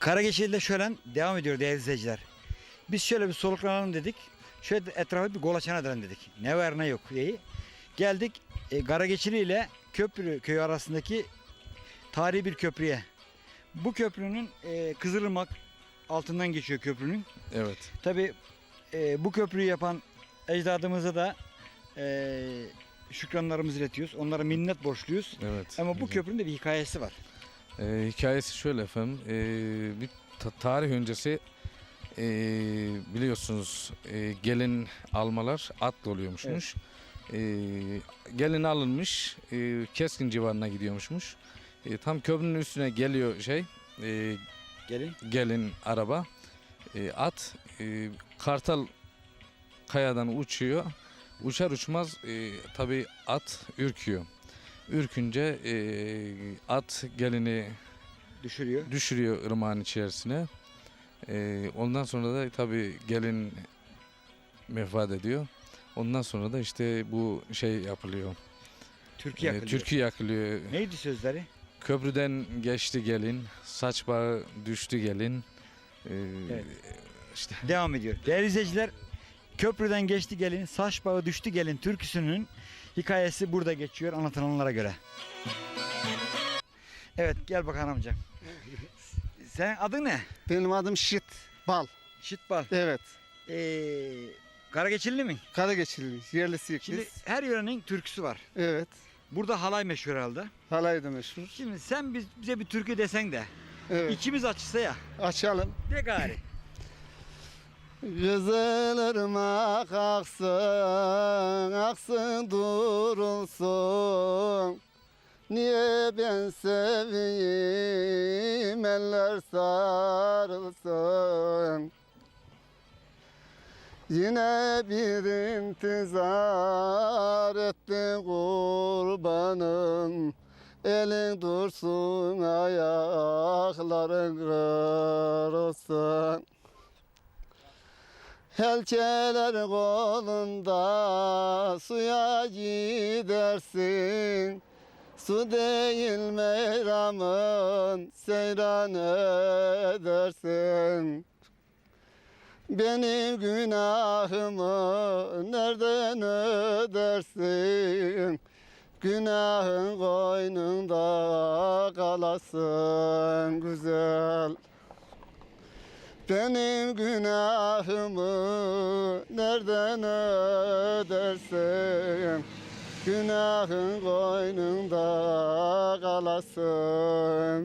Karageçili'de şöyle devam ediyor değerli izleyiciler. Biz şöyle bir soluklanalım dedik. Şöyle etrafı bir golaçan edelim dedik. Ne var ne yok diye. Geldik e, Karageçili ile Köprü köyü arasındaki tarihi bir köprüye. Bu köprünün e, Kızılırmak altından geçiyor köprünün. Evet. Tabi bu köprüyü yapan ecdadımıza da e, şükranlarımızı iletiyoruz. Onlara minnet borçluyuz. Evet. Ama bu güzel. köprünün de bir hikayesi var. Ee, hikayesi şöyle efendim. Ee, bir ta- tarih öncesi ee, biliyorsunuz ee, gelin almalar atla oluyormuşmuş. Ee, gelin alınmış ee, keskin civarına gidiyormuşmuş. Ee, tam köprünün üstüne geliyor şey ee, Gelin. gelin araba Ee, at ee, kartal kayadan uçuyor. Uçar uçmaz ee, tabi at ürküyor. Ürkünce ee, at gelini Düşürüyor. düşürüyor ırmağın içerisine. Ee, ondan sonra da tabii gelin vefat ediyor. Ondan sonra da işte bu şey yapılıyor. Ee, yakılıyor. türkü yakılıyor. Neydi sözleri? Köprüden geçti gelin, saç bağı düştü gelin. Ee, Evet. işte Devam ediyor. Değerli izleyiciler, köprüden geçti gelin, saç bağı düştü gelin türküsünün hikayesi burada geçiyor anlatılanlara göre. Evet gel bakalım amca. Sen adın ne? Benim adım Şit Bal. Şitbal. Evet. Ee, Karageçilli mi? Karageçili yerlisiyiz Şimdi biz. her yörenin türküsü var. Evet. Burada halay meşhur herhalde. Halay da meşhur. Şimdi sen biz, bize bir türkü desen de Evet. içimiz açılsa ya. Açalım. De gari. Kızılırmak aksın, aksın durulsun. Niye ben seveyim eller sarılsın. Yine bir intizar etti kurbanım. Elin dursun ayakların kırılsın. Helçeler kolunda suya gidersin. Su değil meyramın seyran edersin Benim günahımı nereden ödersin? Günahın koynunda kalasın güzel benim günahımı nereden ödersin? Günahın koynunda kalasın.